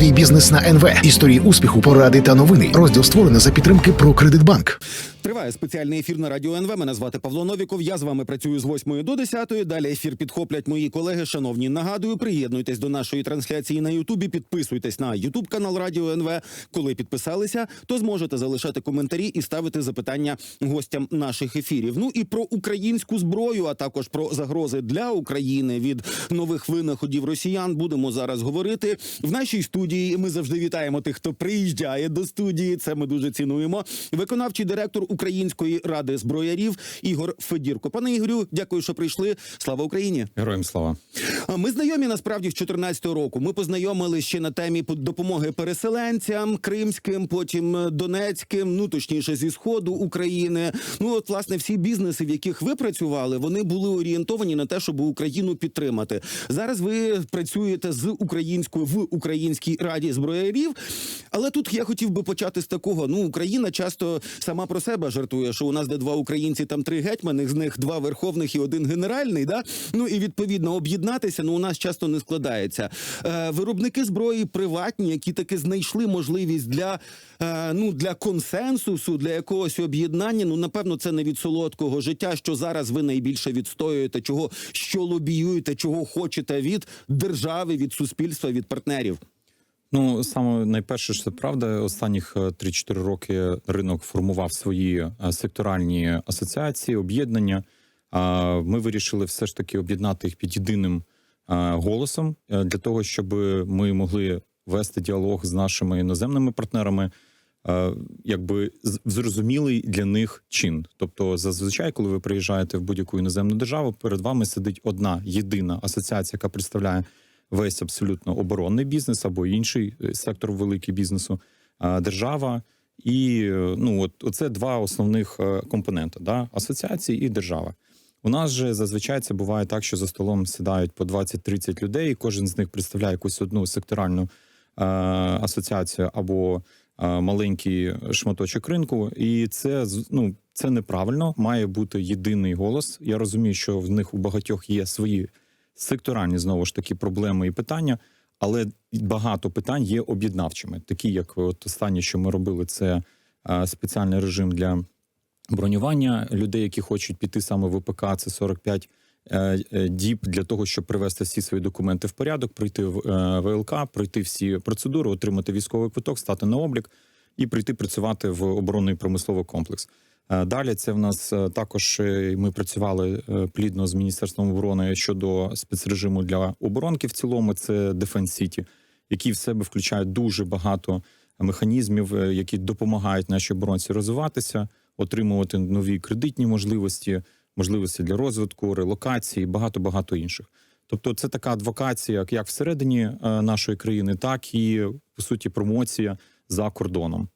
Свій бізнес на НВ. Історії успіху, поради та новини. Розділ створено за підтримки про Кредитбанк. Триває спеціальний ефір на радіо НВ. Мене звати Павло Новіков. Я з вами працюю з 8 до 10. Далі ефір підхоплять мої колеги. Шановні, нагадую, приєднуйтесь до нашої трансляції на Ютубі. Підписуйтесь на Ютуб канал Радіо НВ. Коли підписалися, то зможете залишати коментарі і ставити запитання гостям наших ефірів. Ну і про українську зброю, а також про загрози для України від нових винаходів росіян. Будемо зараз говорити в нашій студії. Ми завжди вітаємо тих, хто приїжджає до студії. Це ми дуже цінуємо. Виконавчий директор Української ради зброярів Ігор Федірко. Пане Ігорю, дякую, що прийшли. Слава Україні! Героям слава. Ми знайомі насправді з 14 року. Ми познайомили ще на темі допомоги переселенцям кримським, потім е, донецьким, ну точніше зі сходу України. Ну от власне всі бізнеси, в яких ви працювали, вони були орієнтовані на те, щоб Україну підтримати. Зараз ви працюєте з українською в Українській раді зброярів. Але тут я хотів би почати з такого: ну Україна часто сама про себе жартує, що у нас де два українці, там три гетьмани, з них два верховних і один генеральний. Да? Ну і відповідно об'єднатися. Ну у нас часто не складається. Е, виробники зброї приватні, які таки знайшли можливість для, е, ну, для консенсусу, для якогось об'єднання. Ну напевно, це не від солодкого життя, що зараз ви найбільше відстоюєте, чого що лобіюєте, чого хочете від держави, від суспільства, від партнерів. Ну саме найперше, що це правда. Останніх е, 3-4 роки ринок формував свої е, секторальні асоціації, об'єднання. Ми вирішили все ж таки об'єднати їх під єдиним е, голосом е, для того, щоб ми могли вести діалог з нашими іноземними партнерами. е, Якби зрозумілий для них чин. Тобто, зазвичай, коли ви приїжджаєте в будь-яку іноземну державу, перед вами сидить одна єдина асоціація, яка представляє весь абсолютно оборонний бізнес або інший е, сектор великий бізнесу, держава. І е, ну, от оце два основних е, компоненти: да? асоціації і держава. У нас же зазвичай це буває так, що за столом сідають по 20-30 людей, і кожен з них представляє якусь одну секторальну е, асоціацію або е, маленький шматочок ринку. І це ну, це неправильно. Має бути єдиний голос. Я розумію, що в них у багатьох є свої секторальні знову ж таки проблеми і питання, але багато питань є об'єднавчими, такі як от останнє, що ми робили, це спеціальний режим для бронювання людей, які хочуть піти саме в ВПК, це 45 е, е, діб для того, щоб привести всі свої документи в порядок, прийти в е, ВЛК, пройти всі процедури, отримати військовий квиток, стати на облік і прийти працювати в оборонний промисловий комплекс. Е, Далі це в нас е, також е, ми працювали плідно з міністерством оборони щодо спецрежиму для оборонки. В цілому це Defense City, який в себе включає дуже багато механізмів, які допомагають нашій оборонці розвиватися, отримувати нові кредитні можливості, можливості для розвитку, релокації, багато багато інших. Тобто, це така адвокація, як всередині нашої країни, так і по суті промоція за кордоном.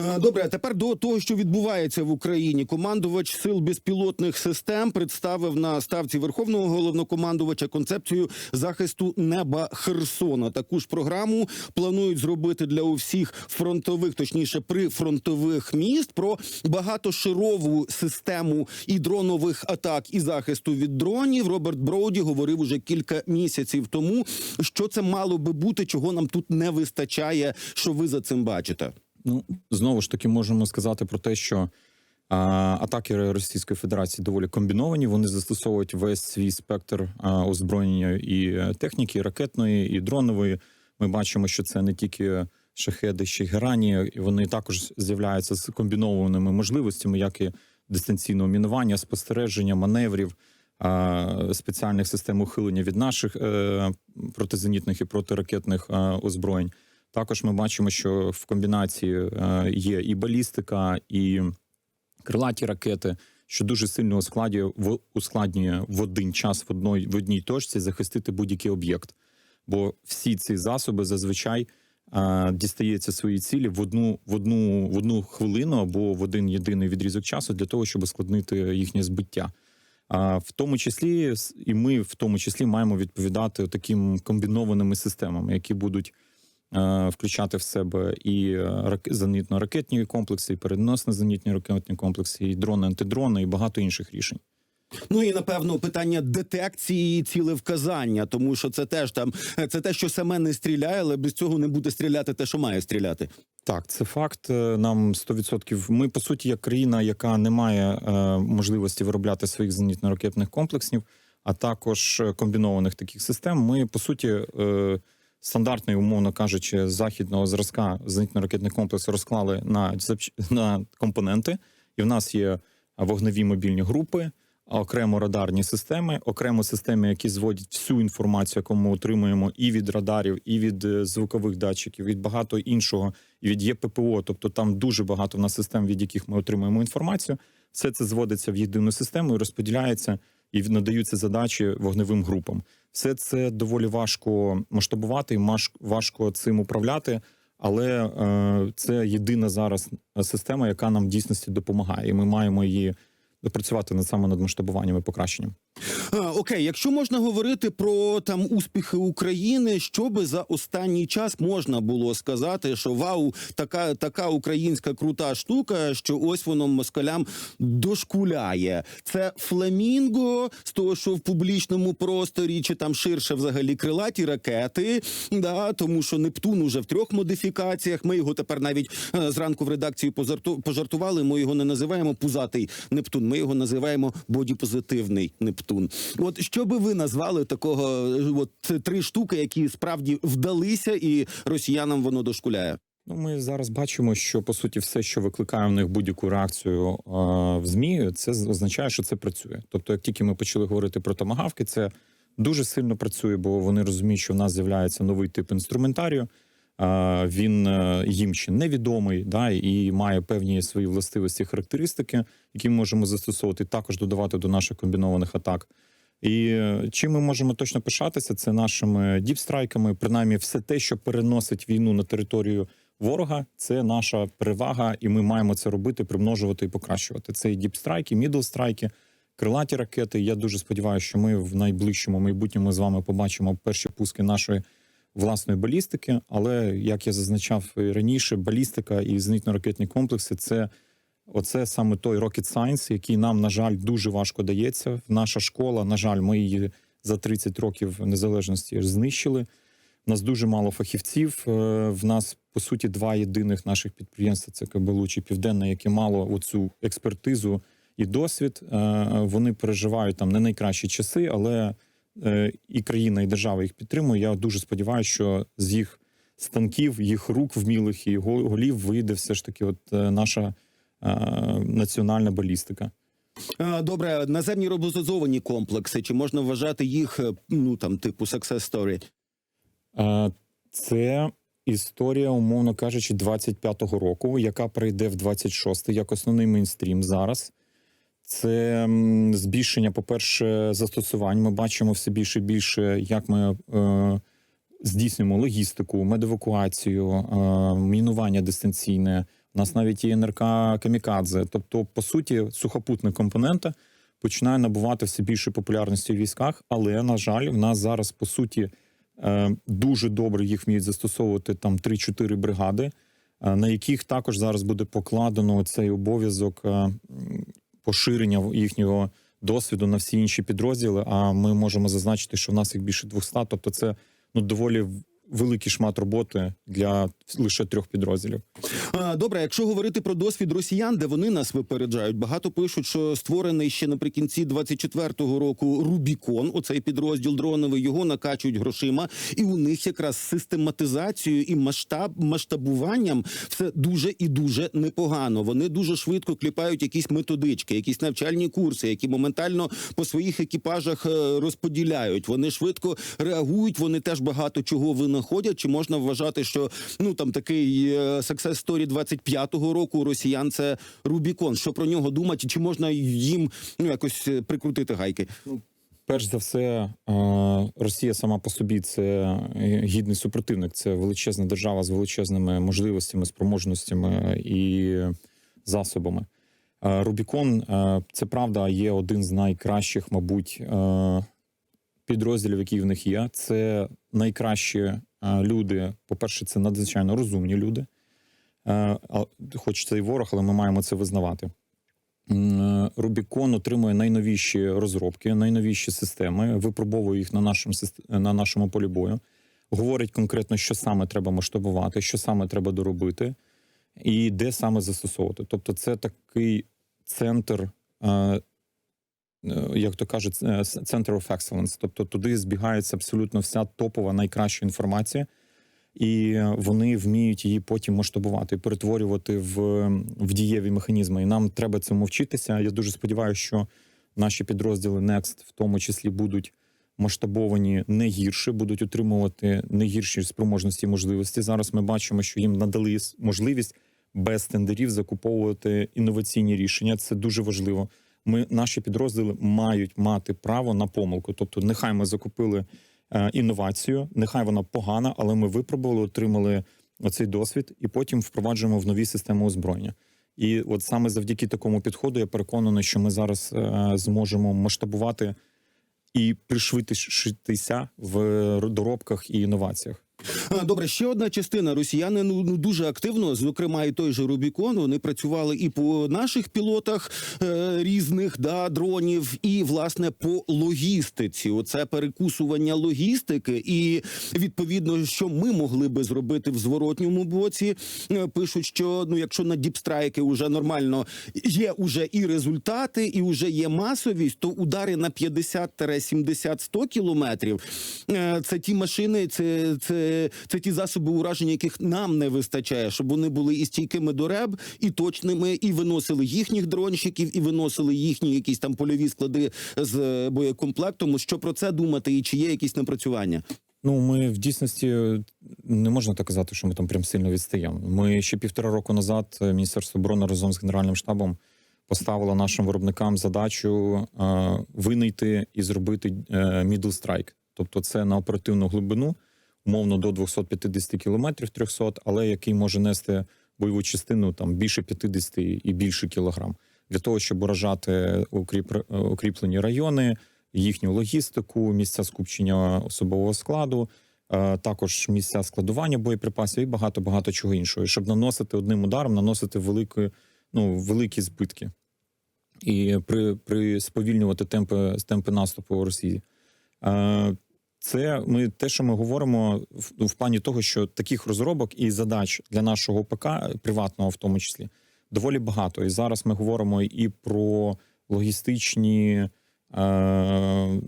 Е, Добре, а тепер до того, що відбувається в Україні. Командувач сил безпілотних систем представив на ставці верховного головнокомандувача концепцію захисту неба Херсона. Таку ж програму планують зробити для усіх фронтових, точніше прифронтових міст. Про багатошарову систему і дронових атак і захисту від дронів. Роберт Броуді говорив уже кілька місяців тому, що це мало би бути, чого нам тут не вистачає. Що ви за цим бачите? Ну знову ж таки можемо сказати про те, що а, атаки Російської Федерації доволі комбіновані. Вони застосовують весь свій спектр а, озброєння і е, техніки, і ракетної, і дронової. Ми бачимо, що це не тільки шахеди, ще й герані. Вони також з'являються з комбінованими можливостями, як і дистанційного мінування, спостереження, маневрів. Спеціальних систем ухилення від наших е, протизенітних і протиракетних озброєнь. Також ми бачимо, що в комбінації е, є і балістика, і крилаті ракети, що дуже сильно ускладнює в ускладнює в один час в одній в одній точці захистити будь-який об'єкт. Бо всі ці засоби зазвичай е, дістається свої цілі в одну в одну в одну хвилину або в один єдиний відрізок часу для того, щоб ускладнити їхнє збиття. В тому числі і ми в тому числі маємо відповідати таким комбінованими системами, які будуть включати в себе і е, зенітно-ракетні комплекси, і переносно-зенітні ракетні комплекси, і дрони, антидрони, і багато інших рішень. Ну і напевно питання детекції і цілевказання, тому що це теж там це те, що саме не стріляє, але без цього не буде стріляти те, що має стріляти. Так, це факт. Е, Нам 100%. Ми по суті, як країна, яка не має е, можливості виробляти своїх зенітно-ракетних комплексів, а також е, комбінованих таких систем. Ми по суті е, стандартний, умовно кажучи, західного зразка зенітно-ракетний комплекс розклали на на компоненти, і в нас є вогневі мобільні групи. Окремо радарні системи, окремо системи, які зводять всю інформацію, яку ми отримуємо і від радарів, і від е, звукових датчиків, від багато іншого, і від ЄППО. Тобто там дуже багато в нас систем, від яких ми отримуємо інформацію. Все це зводиться в єдину систему і розподіляється, і надаються задачі вогневим групам. Все це доволі важко масштабувати, важко цим управляти. Але е, це єдина зараз система, яка нам в дійсності допомагає, і ми маємо її допрацювати над саме над масштабуванням і покращенням. Окей, якщо можна говорити про там успіхи України, що би за останній час можна було сказати, що вау, така така українська крута штука, що ось воно москалям дошкуляє. Це фламінго з того, що в публічному просторі, чи там ширше взагалі крилаті ракети. Да, тому що Нептун уже в трьох модифікаціях. Ми його тепер навіть е, зранку в редакції пожартували. Ми його не називаємо пузатий Нептун. Ми його називаємо бодіпозитивний Нептун. От що би ви назвали такого? От три штуки, які справді вдалися, і росіянам воно дошкуляє. Ну, ми зараз бачимо, що по суті все, що викликає в них будь-яку реакцію е, в змі, це означає, що це працює. Тобто, як тільки ми почали говорити про томагавки, це дуже сильно працює, бо вони розуміють, що в нас з'являється новий тип інструментарію. Він е, їм ще невідомий, да, і має певні свої властивості, характеристики, які ми можемо застосовувати, також додавати до наших комбінованих атак. І е, чим ми можемо точно пишатися, це нашими діпстрайками, принаймні, все те, що переносить війну на територію ворога, це наша перевага, і ми маємо це робити, примножувати і покращувати. Це і діпстрайки, мідлстрайки, крилаті ракети. Я дуже сподіваюся, що ми в найближчому майбутньому з вами побачимо перші пуски нашої власної балістики. Але як я зазначав раніше, балістика і зенітно-ракетні комплекси це. Оце саме той rocket science, який нам, на жаль, дуже важко дається. Наша школа, на жаль, ми її за 30 років незалежності знищили. У нас дуже мало фахівців. Е, В нас по суті два єдиних наших підприємства це КБЛУ чи Південне, яке мало оцю експертизу і досвід. Е, Вони переживають там не найкращі часи, але і країна, і держава їх підтримує. Я дуже сподіваюся, що з їх станків, їх рук вмілих і голів вийде все ж таки, от е, наша е, національна балістика. Е, Добре, наземні роботизовані комплекси. Чи можна вважати їх е, ну там типу success story? Е, Це історія, умовно кажучи, 25-го року, яка прийде в 26-й як основний мейнстрім зараз. Це збільшення, по-перше, застосувань. Ми бачимо все більше і більше, як ми е, здійснюємо логістику, медевакуацію, е, мінування дистанційне. У нас навіть є НРК Камікадзе. Тобто, по суті, сухопутна компонента починає набувати все більше популярності у військах. Але, на жаль, в нас зараз по суті е, дуже добре їх вміють застосовувати там 3-4 бригади, е, на яких також зараз буде покладено цей обов'язок е, поширення їхнього досвіду на всі інші підрозділи. А ми можемо зазначити, що в нас їх більше 200, тобто це ну доволі великий шмат роботи для лише трьох підрозділів. Добре, якщо говорити про досвід росіян, де вони нас випереджають, багато пишуть, що створений ще наприкінці 24-го року Рубікон, оцей підрозділ дроновий, його накачують грошима, і у них якраз систематизацією і масштаб масштабуванням все дуже і дуже непогано. Вони дуже швидко кліпають якісь методички, якісь навчальні курси, які моментально по своїх екіпажах е, розподіляють. Вони швидко реагують. Вони теж багато чого винаходять. Чи можна вважати, що ну там такий е, success story 25-го року росіян це Рубікон? Що про нього думати? Чи можна їм ну якось е, прикрутити гайки? Перш за все, е, Росія сама по собі це гідний супротивник. Це величезна держава з величезними можливостями, спроможностями і засобами. Рубікон, це правда, є один з найкращих, мабуть, підрозділів, які в них є. Це найкращі е, люди. По-перше, це надзвичайно розумні люди. Е, Хоч це і ворог, але ми маємо це визнавати. Рубікон отримує найновіші розробки, найновіші системи, випробовує їх на нашому на нашому полі бою. Говорить конкретно, що саме треба масштабувати, що саме треба доробити, і де саме застосовувати. Тобто, це такий центр, е, е, як то кажуть, е, Center of Excellence. Тобто туди збігається абсолютно вся топова найкраща інформація, і вони вміють її потім масштабувати, перетворювати в, в дієві механізми. І нам треба цьому вчитися. Я дуже сподіваюся, що наші підрозділи Next в тому числі будуть масштабовані не гірше, будуть отримувати не гірші спроможності і можливості. Зараз ми бачимо, що їм надали можливість без тендерів закуповувати інноваційні рішення. Це дуже важливо. Ми наші підрозділи мають мати право на помилку. Тобто, нехай ми закупили е, інновацію, нехай вона погана, але ми випробували, отримали оцей досвід і потім впроваджуємо в нові системи озброєння. І от саме завдяки такому підходу я переконаний, що ми зараз е, зможемо масштабувати і пришвидшитися в доробках і інноваціях. А, Добре, ще одна частина. Росіяни ну, ну дуже активно, зокрема, і той же Рубікон. Вони працювали і по наших пілотах е, різних да, дронів, і власне по логістиці. Оце перекусування логістики, і відповідно, що ми могли би зробити в зворотньому боці. Е, Пишуть, що ну, якщо на діпстрайки вже нормально є уже і результати, і вже є масовість, то удари на 50-70-100 кілометрів. е, Це ті машини, це, це, це ті засоби ураження, яких нам не вистачає, щоб вони були і стійкими до реб, і точними, і виносили їхніх дронщиків, і виносили їхні якісь там польові склади з е, боєкомплектом. Що про це думати, і чи є якісь напрацювання? Ну, ми в дійсності не можна так казати, що ми там прям сильно відстаємо. Ми ще півтора року назад е, Міністерство оборони разом з Генеральним штабом поставило нашим виробникам задачу е, винайти і зробити е, middle strike. Тобто, це на оперативну глибину, умовно до 250 кілометрів 300, але який може нести бойову частину там більше 50 і більше кілограм для того, щоб уражати укріп, укріплені райони, їхню логістику, місця скупчення особового складу, е, також місця складування боєприпасів і багато багато чого іншого, щоб наносити одним ударом, наносити великі, ну, великі збитки і при, при сповільнювати темпи, темпи наступу Росії. Е, Це ми те, що ми говоримо в, в плані того, що таких розробок і задач для нашого ПК, приватного в тому числі, доволі багато. І зараз ми говоримо і про логістичні е,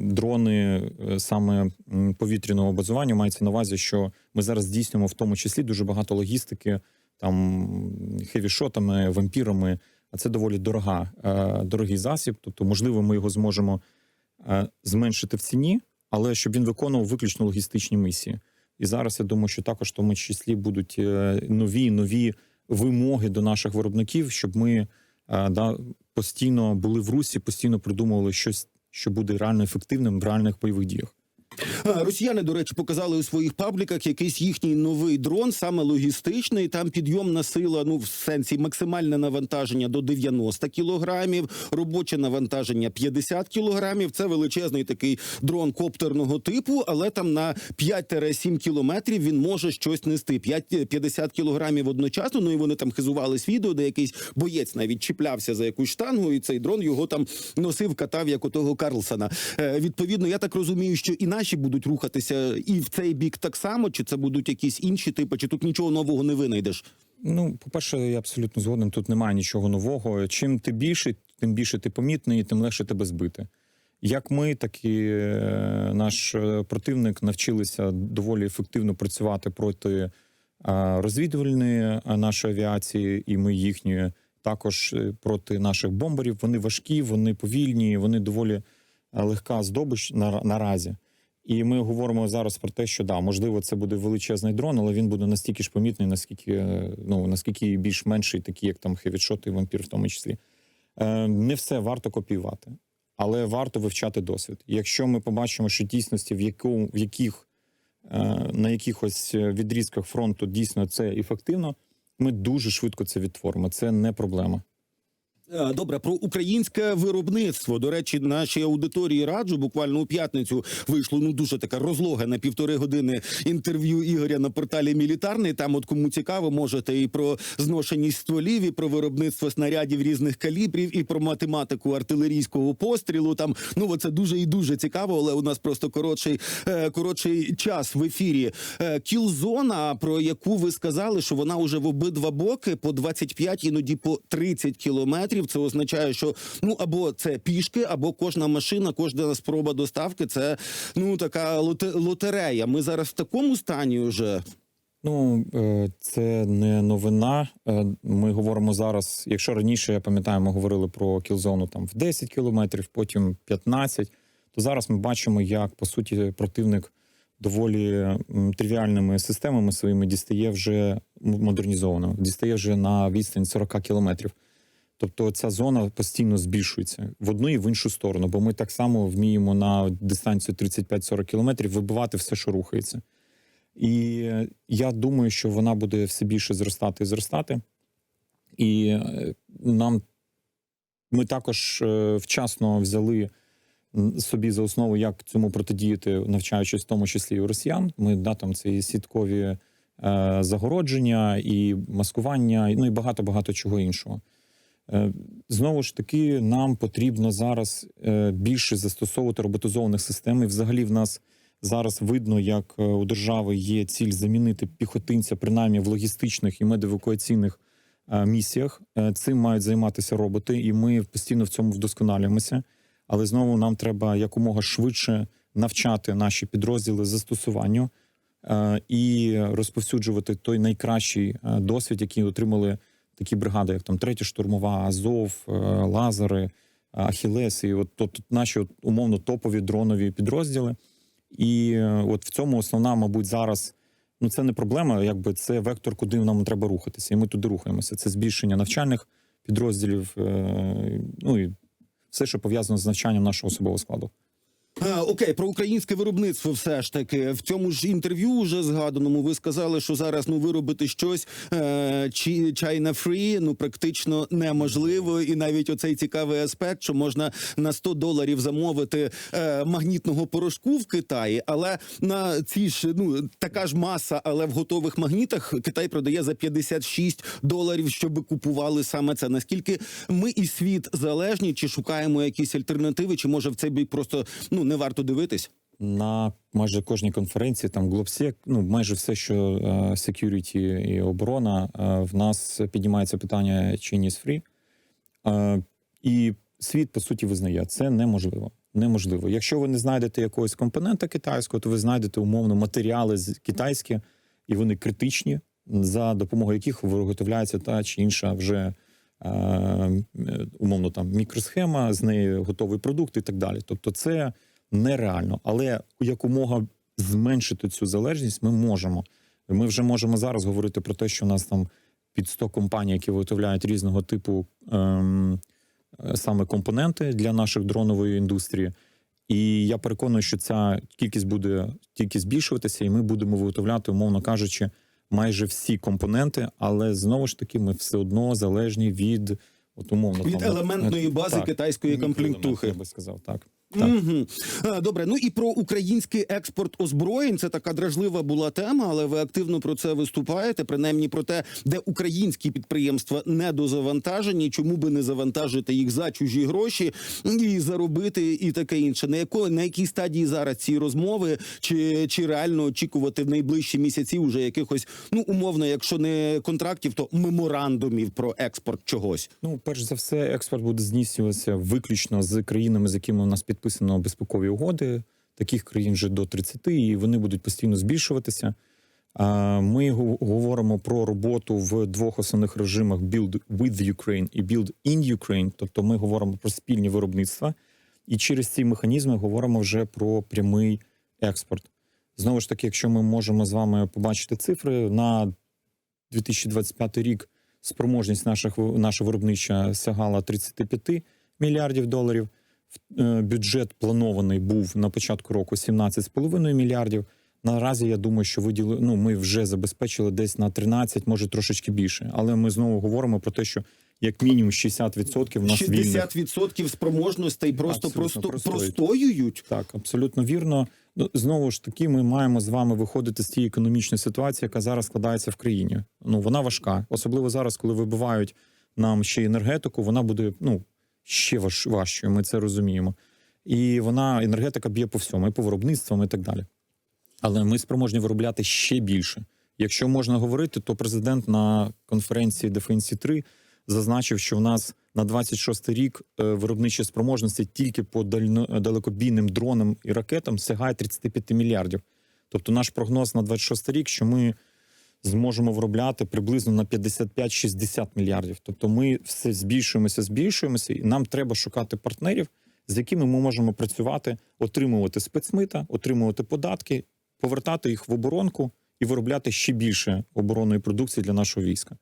дрони е, саме повітряного базування. Мається на увазі, що ми зараз здійснюємо в тому числі дуже багато логістики, там хевішотами, вампірами. А це доволі дорога, е, дорогий засіб. Тобто, можливо, ми його зможемо е, зменшити в ціні, але щоб він виконував виключно логістичні місії. І зараз я думаю, що також в тому числі будуть е, нові нові вимоги до наших виробників, щоб ми е, да, постійно були в русі, постійно придумували щось, що буде реально ефективним в реальних бойових діях. Росіяни, до речі, показали у своїх пабліках якийсь їхній новий дрон, саме логістичний. Там підйомна сила, ну в сенсі максимальне навантаження до 90 кілограмів, робоче навантаження 50 кілограмів. Це величезний такий дрон коптерного типу, але там на 5-7 кілометрів він може щось нести. 5, 50 кілограмів одночасно. Ну і вони там хизувались відео, де якийсь боєць навіть чіплявся за якусь штангу, і цей дрон його там носив, катав як у того Карлсона. Е, відповідно, я так розумію, що і наші будуть рухатися і в цей бік так само, чи це будуть якісь інші типи, чи тут нічого нового не винайдеш. Ну, по-перше, я абсолютно згоден. Тут немає нічого нового. Чим ти більше, тим більше ти помітний, тим легше тебе збити. Як ми, так і е, наш е, противник навчилися доволі ефективно працювати проти е, розвідувальної нашої авіації, і ми їхньої, також проти наших бомберів. Вони важкі, вони повільні, вони доволі легка здобич на, наразі. І ми говоримо зараз про те, що да, можливо, це буде величезний дрон, але він буде настільки ж помітний, наскільки е, ну наскільки більш менший, такі як там хевідшот і вампір, в тому числі. Е, не все варто копіювати, але варто вивчати досвід. Якщо ми побачимо, що дійсності, в яку в яких е, на якихось відрізках фронту дійсно це ефективно, ми дуже швидко це відтворимо. Це не проблема. Е, Добре, про українське виробництво. До речі, нашій аудиторії раджу. Буквально у п'ятницю вийшло ну дуже така розлога на півтори години інтерв'ю Ігоря на порталі Мілітарний. Там, от кому цікаво, можете і про зношеність стволів, і про виробництво снарядів різних калібрів, і про математику артилерійського пострілу. Там ну це дуже і дуже цікаво, але у нас просто коротший, е, коротший час в ефірі. Е, Кілзона, про яку ви сказали, що вона уже в обидва боки по 25, іноді по 30 кілометрів. Це означає, що ну або це пішки, або кожна машина, кожна спроба доставки це ну така лоте- лотерея. Ми зараз в такому стані вже. Ну, е, це не новина. Е, Ми говоримо зараз. Якщо раніше я пам'ятаю, ми говорили про кілзону там в 10 кілометрів, потім 15, то зараз ми бачимо, як по суті противник доволі тривіальними системами своїми дістає вже м- модернізованими, дістає вже на відстань 40 кілометрів. Тобто ця зона постійно збільшується в одну і в іншу сторону, бо ми так само вміємо на дистанцію 35-40 кілометрів вибивати все, що рухається. І я думаю, що вона буде все більше зростати і зростати. І е, нам ми також е, вчасно взяли собі за основу, як цьому протидіяти, навчаючись в тому числі і у росіян. Ми да, там це і сіткові е, загородження, і маскування, ну і багато багато чого іншого. Е, Знову ж таки, нам потрібно зараз е, більше застосовувати роботизованих систем. І взагалі в нас зараз видно, як е, у держави є ціль замінити піхотинця, принаймні в логістичних і медевакуаційних місіях. Цим мають займатися роботи, і ми постійно в цьому вдосконалюємося. Але знову нам треба якомога швидше навчати наші підрозділи застосуванню і розповсюджувати той найкращий досвід, який отримали такі бригади, як там третя штурмова, Азов, е, Лазери, Ахілес, і от, от, наші от, умовно топові дронові підрозділи. І е, от в цьому основна, мабуть, зараз ну це не проблема, якби це вектор, куди нам треба рухатися. І ми туди рухаємося. Це збільшення навчальних підрозділів, е, ну і все, що пов'язано з навчанням нашого особового складу. Окей, про українське виробництво все ж таки. В цьому ж інтерв'ю вже згаданому ви сказали, що зараз ну виробити щось е, China Free ну практично неможливо, і навіть оцей цікавий аспект, що можна на 100 доларів замовити е, магнітного порошку в Китаї, але на ці ж ну така ж маса, але в готових магнітах Китай продає за 56 доларів, щоб купували саме це. Наскільки ми і світ залежні, чи шукаємо якісь альтернативи, чи може в це бік просто ну не варто дивитись? на майже кожній конференції, там GlobeSec, ну майже все, що е, security і оборона, е, в нас піднімається питання Chinese Free. Е, і світ по суті визнає, це неможливо. Неможливо. Якщо ви не знайдете якогось компонента китайського, то ви знайдете умовно матеріали китайські, і вони критичні, за допомогою яких виготовляється та чи інша вже умовно там мікросхема, з неї готовий продукт і так далі. Тобто, це нереально, але якомога зменшити цю залежність ми можемо. Ми вже можемо зараз говорити про те, що у нас там під 100 компаній, які виготовляють різного типу ем, е, саме компоненти для наших дронової індустрії. І я переконаний, що ця кількість буде тільки збільшуватися, і ми будемо виготовляти, умовно кажучи, майже всі компоненти, але знову ж таки ми все одно залежні від от умовно Від там, елементної бази китайської мікроелементів, комплектухи. Я би сказав так. Угу. Добре, ну і про український експорт озброєнь. Це така дражлива була тема, але ви активно про це виступаєте. Принаймні про те, де українські підприємства недозавантажені, чому би не завантажити їх за чужі гроші і заробити, і таке інше. На яко на якій стадії зараз ці розмови, чи, чи реально очікувати в найближчі місяці вже якихось, ну умовно, якщо не контрактів, то меморандумів про експорт чогось. Ну, перш за все, експорт буде здійснюватися виключно з країнами, з якими у нас підписано безпекові угоди. Таких країн вже до 30, і вони будуть постійно збільшуватися. Ми говоримо про роботу в двох основних режимах: Build with Ukraine і Build in Ukraine. Тобто, ми говоримо про спільні виробництва, і через ці механізми говоримо вже про прямий експорт. Знову ж таки, якщо ми можемо з вами побачити цифри на 2025 рік спроможність наших наша виробнича сягала 35 мільярдів доларів. Е, Бюджет планований був на початку року 17,5 мільярдів. Наразі я думаю, що виділи, ну ми вже забезпечили десь на 13, може трошечки більше. Але ми знову говоримо про те, що як мінімум 60% в нас вільних. 60% спроможностей просто просто простоюють. простоюють. Так, абсолютно вірно. Ну, знову ж таки, ми маємо з вами виходити з тієї економічної ситуації, яка зараз складається в країні. Ну вона важка, особливо зараз, коли вибивають нам ще енергетику. Вона буде ну ще важ, важчою. Ми це розуміємо. І вона енергетика б'є по всьому, і по виробництвам, і так далі. Але ми спроможні виробляти ще більше. Якщо можна говорити, то президент на конференції Дефенсі 3 зазначив, що в нас на 26 рік е, виробничі спроможності тільки по далекобійним дронам і ракетам сягає 35 мільярдів. Тобто наш прогноз на 26 рік, що ми зможемо виробляти приблизно на 55-60 мільярдів. Тобто ми все збільшуємося, збільшуємося, і нам треба шукати партнерів, з якими ми можемо працювати, отримувати спецмита, отримувати податки, повертати їх в оборонку і виробляти ще більше оборонної продукції для нашого війська.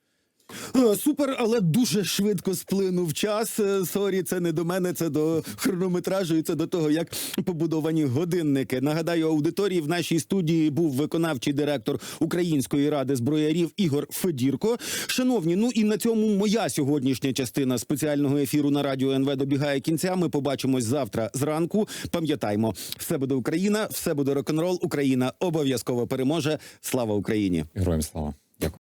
Е, Супер, але дуже швидко сплинув час. Е, Сорі, це не до мене, це до хронометражу, і це до того, як побудовані годинники. Нагадаю, аудиторії в нашій студії був виконавчий директор Української ради зброярів Ігор Федірко. Шановні, ну і на цьому моя сьогоднішня частина спеціального ефіру на радіо НВ добігає кінця. Ми побачимось завтра зранку. Пам'ятаймо, все буде Україна, все буде рок-н-рол. Україна обов'язково переможе. Слава Україні! Героям слава!